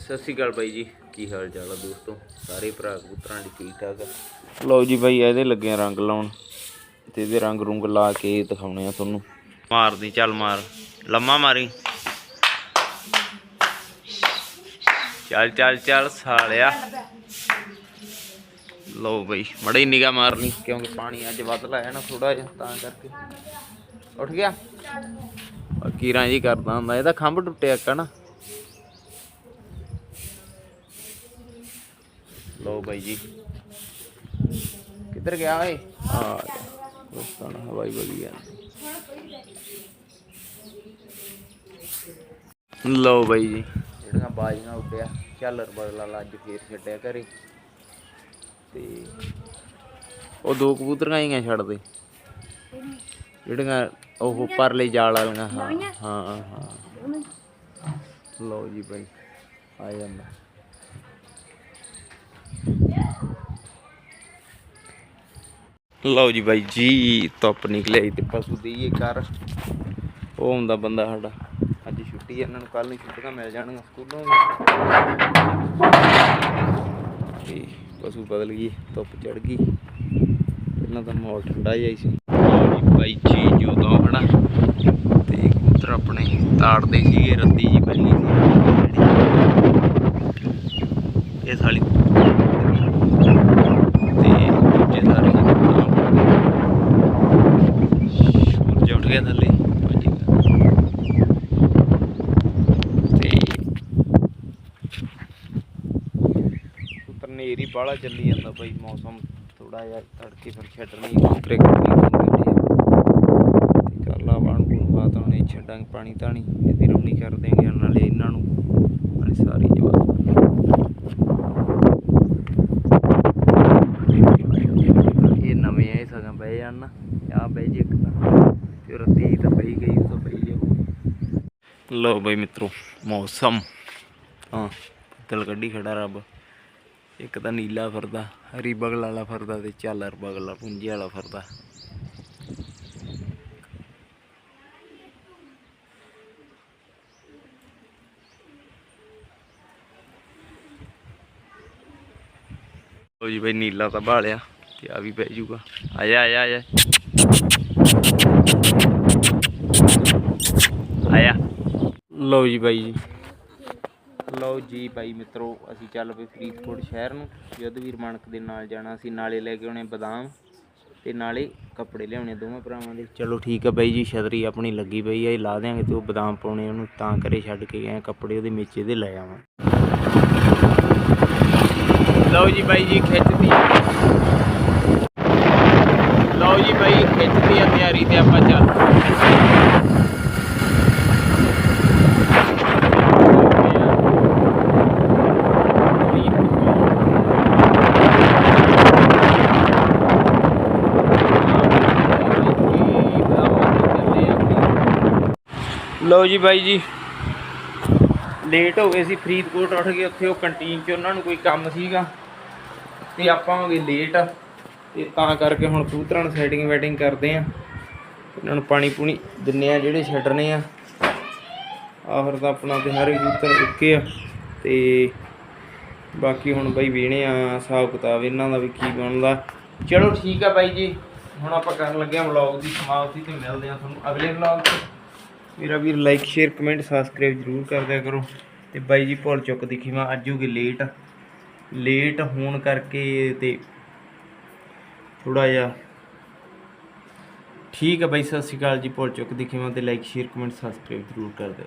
ਸਤਿ ਸ਼੍ਰੀ ਅਕਾਲ ਬਾਈ ਜੀ। ਕੀ ਹਾਲ ਚਾਲ ਆ ਦੋਸਤੋ? ਸਾਰੇ ਭਰਾ ਕਬੂਤਰਾਂ ਦੀ ਠੀਕ ਠਾਕ ਆ? ਲਓ ਜੀ ਬਾਈ, ਇਹਦੇ ਲੱਗੇ ਰੰਗ ਲਾਉਣ। ਤੇ ਇਹਦੇ ਰੰਗ ਰੁੰਗ ਲਾ ਕੇ ਦਿਖਾਉਣੇ ਆ ਤੁਹਾਨੂੰ। ਮਾਰਦੀ ਚੱਲ ਮਾਰ। ਲੰਮਾ ਮਾਰੀ। ਚੱਲ ਚੱਲ ਚੱਲ, ਸਾਲਿਆ। ਲਓ ਬਈ ਮੜੀ ਨਿਗਾ ਮਾਰਨੀ, ਕਿਉਂਕਿ ਪਾਣੀ ਅੱਜ ਵੱਧ ਲਾਇਆ ਨਾ ਥੋੜਾ ਜਿਹਾ, ਤਾਂ ਕਰਕੇ। ਉੱਠ ਗਿਆ? ਕੀਰਾਂ ਜੀ ਕਰਦਾ ਹੁੰਦਾ, ਇਹਦਾ ਖੰਭ ਟੁੱਟਿਆ ਇੱਕ ਲਓ ਬਾਈ ਜੀ। ਕਿੱਧਰ ਗਿਆ ਓਏ? ਆ ਦੋਸਤਾਂ ਹਵਾਈ ਗਿਆ। ਲਓ ਬਾਈ ਜੀ। ਜਿਹੜੀਆਂ ਬਾਜੀਆਂ ਉੱਡਿਆ ਝਾਲਰ ਬਦਲਾ ਲਾ ਅੱਜ ਫੇਰ ਛੱਡਿਆ ਘਰੇ। ਤੇ ਉਹ ਦੋ ਕਬੂਤਰੀਆਂ ਆਈਆਂ ਛੱਡ ਦੇ। ਜਿਹੜੀਆਂ ਉਹ ਪਰਲੇ ਜਾਲ ਵਾਲੀਆਂ ਹਾਂ ਹਾਂ ਹਾਂ। ਲਓ ਜੀ ਬਾਈ ਆ ਜਾਂਦਾ। ਲਓ ਜੀ ਬਾਈ ਜੀ, ਧੁੱਪ ਨਿਕਲਿਆ ਤੇ ਪਸ਼ੂ ਦੇਈਏ ਕਰ ਉਹ ਹੁੰਦਾ ਬੰਦਾ ਸਾਡਾ। ਅੱਜ ਛੁੱਟੀ ਆ, ਇਹਨਾਂ ਨੂੰ ਕੱਲ ਨੂੰ ਛੁੱਟੀਆਂ ਮਿਲ ਜਾਣਗੀਆਂ ਸਕੂਲੋਂ ਵੀ। ਪਸ਼ੂ ਬਦਲ ਗਈ, ਧੁੱਪ ਚੜ ਗਈ। ਇਹਨਾਂ ਦਾ ਮਾਹੌਲ ਠੰਡਾ ਹੀ ਆਈ ਸੀ। ਲਓ ਜੀ ਬਾਈ ਜੀ ਜਦੋਂ ਹਨਾ ਤੇ ਕਬੂਤਰ ਆਪਣੇ ਤਾੜਦੇ ਸੀਗੇ ਰੱਦੀ ਜੀ ਪਹਿਲੀ ਸੀ। ਇਹ ਸਾਲੀ ਤੇ ਦੂਜੇ ਸਾਰੇ ਸੂਰਜ ਉੱਠ ਗਿਆ ਥੱਲੇ ਨੇਰੀ ਬਾਹਲਾ ਚੱਲੀ ਜਾਂਦਾ ਬਾਈ ਮੌਸਮ ਥੋੜਾ ਜਿਹਾ ਤੜਕੇ ਫਿਰ ਛੱਡਣੀ ਕਬੂਤਰੇ ਕੱਢਣੀ ਹੁੰਦੀ ਤੇ ਬਾਣ ਬੂਣ ਬਾਤ ਉਹਨੇ ਛੱਡਾਂਗੇ ਪਾਣੀ ਤਾਣੀ ਇਹਦੀ ਰੌਣੀ ਕਰ ਦੇਂਗੇ ਨਾਲੇ ਇਹਨਾਂ ਨੂੰ ਨਾਲੇ ਸਾਰੀ ਜਵਾਬ ਇਹ ਨਵੇਂ ਆਏ ਸਗੋਂ ਬਹਿ ਜਾਣ ਨਾ ਆ ਬਹਿ ਜੇ ਇੱਕ ਤਾਂ ਤੇ ਰੱਤੀ ਤਾਂ ਪਈ ਗਈ ਉਹ ਤਾਂ ਪਈ ਜਾਓ ਲੋ ਬਈ ਮਿੱਤਰੋ ਮੌਸਮ। ਹਾਂ। ਬੱਦਲ ਕੱਢੀ ਖੜਾ ਰੱਬ। ਇੱਕ ਤਾਂ ਨੀਲਾ ਫਿਰਦਾ ਹਰੀ ਬਗਲ ਵਾਲਾ ਫਿਰਦਾ ਤੇ ਝਾਲਰ ਬਗਲ ਵਾਲਾ ਪੁੰਜੀ ਵਾਲਾ ਫਿਰਦਾ। ਲੋ ਜੀ ਬਈ ਨੀਲਾ ਤਾਂ ਭਾਲਿਆ ਤੇ ਆ ਵੀ ਪੈ ਜਾਊਗਾ ਆ ਜਾ ਆ ਜਾ ਆ ਜਾ। ਆਇਆ। ਲਓ ਜੀ ਬਾਈ ਜੀ। ਲਓ ਜੀ ਬਾਈ ਮਿੱਤਰੋ ਅਸੀਂ ਚੱਲ ਪਏ ਫਰੀਦਕੋਟ ਸ਼ਹਿਰ ਨੂੰ। ਯੁੱਧਵੀਰ ਮਾਨਕ ਦੇ ਨਾਲ ਜਾਣਾ ਸੀ ਨਾਲੇ ਲੈ ਕੇ ਆਉਣੇ ਬਦਾਮ ਤੇ ਨਾਲੇ ਕੱਪੜੇ ਲਿਆਉਣੇ ਦੋਵੇਂ ਭਰਾਵਾਂ ਦੇ। ਚਲੋ ਠੀਕ ਆ ਬਾਈ ਜੀ ਛਤਰੀ ਆਪਣੀ ਲੱਗੀ ਪਈ ਆ ਇਹ ਲਾ ਦਿਆਂਗੇ ਤੇ ਉਹ ਬਦਾਮ ਪਾਉਣੇ ਉਹਨੂੰ ਤਾਂ ਕਰੇ ਛੱਡ ਕੇ ਗਏ ਕੱਪੜੇ ਉਹਦੇ ਮੇਚੇ ਦੇ ਲੈ ਆਵਾਂ। ਲਓ ਜੀ ਬਾਈ ਜੀ ਖਿੱਚਦੀ ਬਾਈ ਖਿੱਚਦੀ ਆ ਤਿਆਰੀ ਤੇ ਆਪਾਂ ਚੱਲ। ਲਓ ਜੀ ਬਾਈ ਜੀ। ਲੇਟ ਹੋ ਗਏ ਸੀ, ਫਰੀਦਕੋਟ ਉੱਠ ਗਏ ਉੱਥੇ ਉਹ ਕੰਟੀਨ 'ਚ ਉਹਨਾਂ ਨੂੰ ਕੋਈ ਕੰਮ ਸੀਗਾ। ਤੇ ਆਪਾਂ ਹੋ ਗਏ ਲੇਟ। ਤੇ ਤਾਂ ਕਰਕੇ ਹੁਣ ਕਬੂਤਰਾਂ ਨੂੰ ਸੈਟਿੰਗ ਵੈਟਿੰਗ ਕਰਦੇ ਆ। ਇਹਨਾਂ ਨੂੰ ਪਾਣੀ ਪੂਣੀ ਦਿੰਨੇ ਆ ਜਿਹੜੇ ਛੱਡਣੇ ਆ। ਆਖਰ ਤਾਂ ਆਪਣਾ ਤੇ ਹਰ ਕਬੂਤਰ ਓਕੇ ਆ। ਤੇ ਬਾਕੀ ਹੁਣ ਬਾਈ ਵੇਣੇ ਆ, ਹਿਸਾਬ ਕਿਤਾਬ ਇਹਨਾਂ ਦਾ ਵੀ ਕੀ ਬਣਦਾ। ਚਲੋ ਠੀਕ ਆ ਬਾਈ ਜੀ, ਹੁਣ ਆਪਾਂ ਕਰਨ ਲੱਗੇ ਆ ਵਲੌਗ ਦੀ ਸਮਾਪਤੀ ਤੇ ਮਿਲਦੇ ਆ ਤੁਹਾਨੂੰ ਅਗਲੇ ਵਲੌਗ 'ਚ ਮੇਰਾ ਵੀਰ ਲਾਈਕ ਸ਼ੇਅਰ ਕਮੈਂਟ ਸਬਸਕ੍ਰਾਈਬ ਜ਼ਰੂਰ ਕਰ ਦਿਆ ਕਰੋ। ਤੇ ਬਾਈ ਜੀ ਭੁੱਲ ਚੁੱਕ ਦਿਖੀ ਮੈਂ, ਅੱਜ ਹੋ ਗਈ ਲੇਟ ਲੇਟ ਹੋਣ ਕਰਕੇ ਤੇ ਥੋੜਾ ਜਿਹਾ। ਠੀਕ ਹੈ ਬਾਈ, ਸਤਿ ਸ਼੍ਰੀ ਅਕਾਲ ਜੀ। ਭੁੱਲ ਚੁੱਕ ਦਿਖੀ ਮੈਂ ਤੇ ਲਾਈਕ ਸ਼ੇਅਰ ਕਮੈਂਟ ਸਬਸਕ੍ਰਾਈਬ ਜ਼ਰੂਰ ਕਰ ਦਿਓ।